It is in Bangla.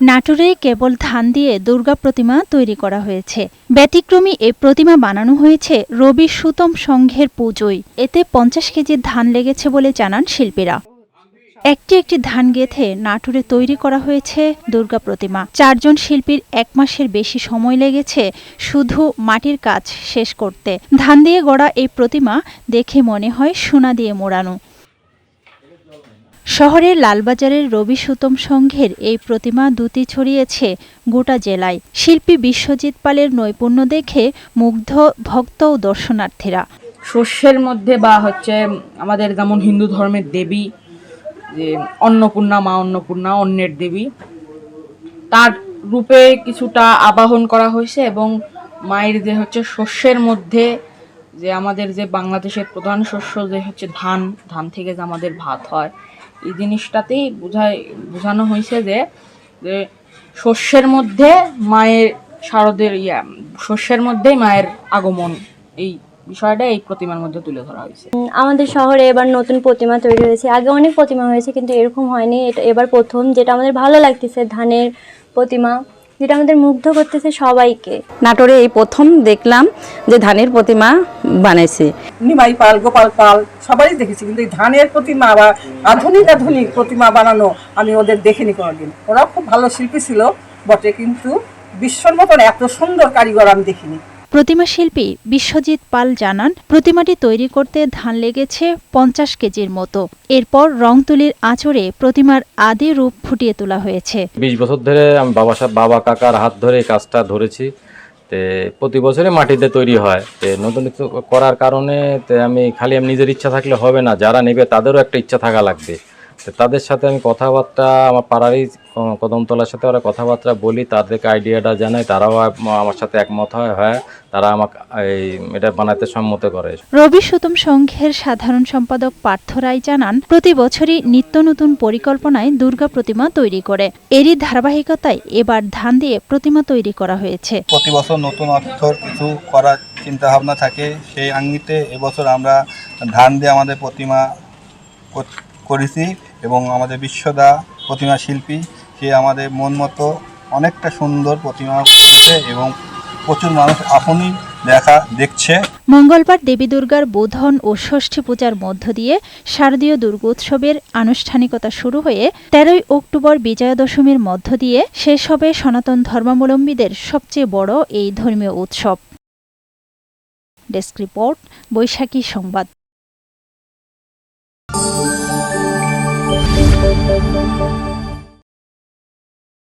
নাটোরে কেবল ধান দিয়ে দুর্গা প্রতিমা তৈরি করা হয়েছে। ব্যতিক্রমী এই প্রতিমা বানানো হয়েছে রবি সুতম সংঘের পুজোয়। এতে পঞ্চাশ কেজি ধান লেগেছে বলে জানান শিল্পীরা। একটি একটি ধান গেঁথে নাটোরে তৈরি করা হয়েছে দুর্গা প্রতিমা। চারজন শিল্পীর এক মাসের বেশি সময় লেগেছে শুধু মাটির কাজ শেষ করতে। ধান দিয়ে গড়া এই প্রতিমা দেখে মনে হয় সোনা দিয়ে মোড়ানো। শহরের লালবাজারের রবি সুতম সংঘের এই প্রতিমা দুটি ছড়িয়েছে গোটা জেলায়। শিল্পী বিশ্বজিৎ পালের নৈপুণ্য দেখে মুগ্ধ ভক্ত ও দর্শনার্থীরা। শস্যের মধ্যে বা হচ্ছে আমাদের যেমন হিন্দু ধর্মের দেবী, যে অন্নপূর্ণা, মা অন্নপূর্ণা, অন্যের দেবী, তার রূপে কিছুটা আবাহন করা হয়েছে এবং মায়ের যে হচ্ছে শস্যের মধ্যে যে আমাদের যে বাংলাদেশের প্রধান শস্য যে হচ্ছে ধান ধান থেকে যে আমাদের ভাত হয়, এই জিনিসটাতেই বোঝায়, বোঝানো হয়েছে যে শস্যের মধ্যে মায়ের শারদের ইয়া, শস্যের মধ্যেই মায়ের আগমন, এই বিষয়টা এই প্রতিমার মধ্যে তুলে ধরা হয়েছে। আমাদের শহরে এবার নতুন প্রতিমা তৈরি হয়েছে। আগে অনেক প্রতিমা হয়েছে, কিন্তু এরকম হয়নি। এটা এবার প্রথম, যেটা আমাদের ভালো লাগতেছে, ধানের প্রতিমা। যেটা আমাদের মুগ্ধ করতেছে সবাইকে। নাটোরে এই প্রথম দেখলাম যে ধানের প্রতিমা বানাইছে। নিমাই পাল, গোপাল পাল, সবাই দেখেছি, কিন্তু এই ধানের প্রতিমা বা আধুনিক আধুনিক প্রতিমা বানানো আমি ওদের দেখিনি কোনোদিন। ওরা খুব ভালো শিল্পী ছিল বটে, কিন্তু বিশ্বর মতন এত সুন্দর কারিগর আমি দেখিনি। প্রতিমা শিল্পী বিশ্বজিৎ পাল জানান, প্রতিমাটি তৈরি করতে ধান লেগেছে পঞ্চাশ কেজির মতো। এরপর রং তুলির আঁচড়ে প্রতিমার আদি রূপ ফুটিয়ে তোলা হয়েছে। বিশ বছর ধরে আমি বাবা বাবা কাকার হাত ধরে কাজটা ধরেছি। তে প্রতি বছরে মাটিতে তৈরি হয়। তে নতুন করার কারণে আমি খালি, আমি নিজের ইচ্ছা থাকলে হবে না। যারা নেবে তাদেরও একটা ইচ্ছা থাকা লাগবে। তাদের সাথে আমি কথাবার্তা আমার পাড়ারই কদমতলার সাথে ওরা কথাবার্তা বলি তাদেরকে আইডিয়াটা জানাই তারাও আমার সাথে একমত হয় হয় তারা আমাকে এই এটা বানাতে সম্মত করে। রবি সুতম সংঘের সাধারণ সম্পাদক পার্থ রায় জানান প্রতি বছরই নিত্য নতুন পরিকল্পনায় দুর্গা প্রতিমা তৈরি করে। এরই ধারাবাহিকতায় এবার ধান দিয়ে প্রতিমা তৈরি করা হয়েছে। প্রতি বছর নতুন অর্থর কিছু করার চিন্তা ভাবনা থাকে সেই আঙ্গিতে এবছর আমরা ধান দিয়ে আমাদের প্রতিমা কর- করেছি এবং আমাদের বিশ্বদা প্রতিমা শিল্পী, সে আমাদের মন মতো অনেকটা সুন্দর প্রতিমা করেছে এবং প্রচুর মানুষ আপনি দেখা, দেখছে। মঙ্গলবার দেবী দুর্গার বোধন ও ষষ্ঠী পূজার মধ্য দিয়ে শারদীয় দুর্গোৎসবের আনুষ্ঠানিকতা শুরু হয়ে তেরোই অক্টোবর বিজয়া দশমীর মধ্য দিয়ে শেষ হবে সনাতন ধর্মাবলম্বীদের সবচেয়ে বড় এই ধর্মীয় উৎসব। ডেস্ক রিপোর্ট, বৈশাখী সংবাদ।